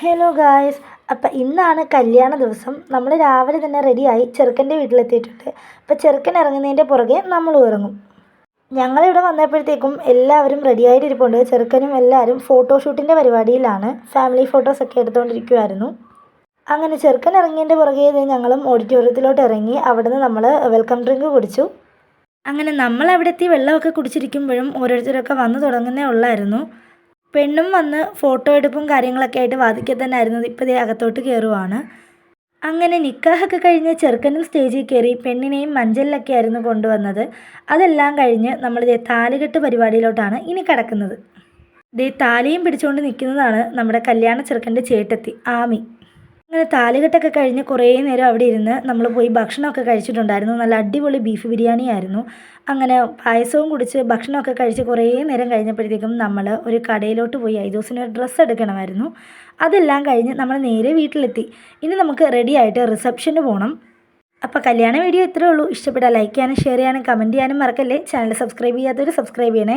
Hello guys അപ്പം ഇന്നാണ് കല്യാണ ദിവസം. നമ്മൾ രാവിലെ തന്നെ റെഡിയായി ചെറുക്കന്റെ വീട്ടിലെത്തിയിട്ടുണ്ട്. അപ്പം ചെറുക്കൻ ഇറങ്ങുന്നതിന്റെ പുറകെ നമ്മൾ ഇറങ്ങും ഞങ്ങളിവിടെ വന്നപ്പോഴത്തേക്കും എല്ലാവരും റെഡിയായിട്ട് ഇരിപ്പുണ്ട് ചെറുക്കനും എല്ലാവരും ഫോട്ടോഷൂട്ടിന്റെ പരിപാടിയിലാണ്. ഫാമിലി ഫോട്ടോസൊക്കെ എടുത്തുകൊണ്ടിരിക്കുമായിരുന്നു അങ്ങനെ ചെറുക്കൻ ഇറങ്ങിയതിന്റെ പുറകെ ഞങ്ങളും ഓഡിറ്റോറിയത്തിലോട്ട് ഇറങ്ങി അവിടുന്ന് നമ്മൾ വെൽക്കം ഡ്രിങ്ക് കുടിച്ചു. അങ്ങനെ നമ്മൾ അവിടെ എത്തി വെള്ളമൊക്കെ കുടിച്ചിരിക്കുമ്പോഴും ഓരോരുത്തരൊക്കെ വന്നു തുടങ്ങുന്നേ ഉള്ളായിരുന്നു. പെണ്ണും വന്ന് ഫോട്ടോ എടുപ്പും കാര്യങ്ങളൊക്കെ ആയിട്ട് വാദിക്കൽ തന്നെ ആയിരുന്നു. ഇപ്പോൾ ഇതേ അകത്തോട്ട് കയറുവാണ് അങ്ങനെ നിക്കാഹൊക്കെ കഴിഞ്ഞ് ചെറുക്കനും സ്റ്റേജിൽ കയറി പെണ്ണിനെയും മഞ്ചലിലൊക്കെ ആയിരുന്നു കൊണ്ടുവന്നത്. അതെല്ലാം കഴിഞ്ഞ് നമ്മൾ താലികെട്ട് പരിപാടിയിലോട്ടാണ് ഇനി കിടക്കുന്നത്. ദേ താലിയും പിടിച്ചുകൊണ്ട് നിൽക്കുന്നതാണ് നമ്മുടെ കല്യാണ ചെറുക്കന്റെ ചേട്ടത്തി ആമി. അങ്ങനെ താലികെട്ടൊക്കെ കഴിഞ്ഞ് കുറേ നേരം അവിടെ ഇരുന്ന് നമ്മൾ പോയി ഭക്ഷണമൊക്കെ കഴിച്ചിട്ടുണ്ടായിരുന്നു. നല്ല അടിപൊളി ബീഫ് ബിരിയാണി ആയിരുന്നു. അങ്ങനെ പായസവും കുടിച്ച് ഭക്ഷണമൊക്കെ കഴിച്ച് കുറേ നേരം കഴിഞ്ഞപ്പോഴത്തേക്കും നമ്മൾ ഒരു കടയിലോട്ട് പോയി ഐദോസിന് ഒരു ഡ്രസ്സ് എടുക്കണമായിരുന്നു. അതെല്ലാം കഴിഞ്ഞ് നമ്മൾ നേരെ വീട്ടിലെത്തി. ഇനി നമുക്ക് റെഡി ആയിട്ട് റിസപ്ഷന് പോകണം അപ്പോൾ കല്യാണ വീഡിയോ ഇത്രയേ ഉള്ളൂ. ഇഷ്ടപ്പെട്ടാൽ ലൈക്ക് ചെയ്യാനും ഷെയർ ചെയ്യാനും കമന്റ് ചെയ്യാനും മറക്കല്ലേ? ചാനൽ സബ്സ്ക്രൈബ് ചെയ്യാത്തവർ സബ്സ്ക്രൈബ് ചെയ്യണേ.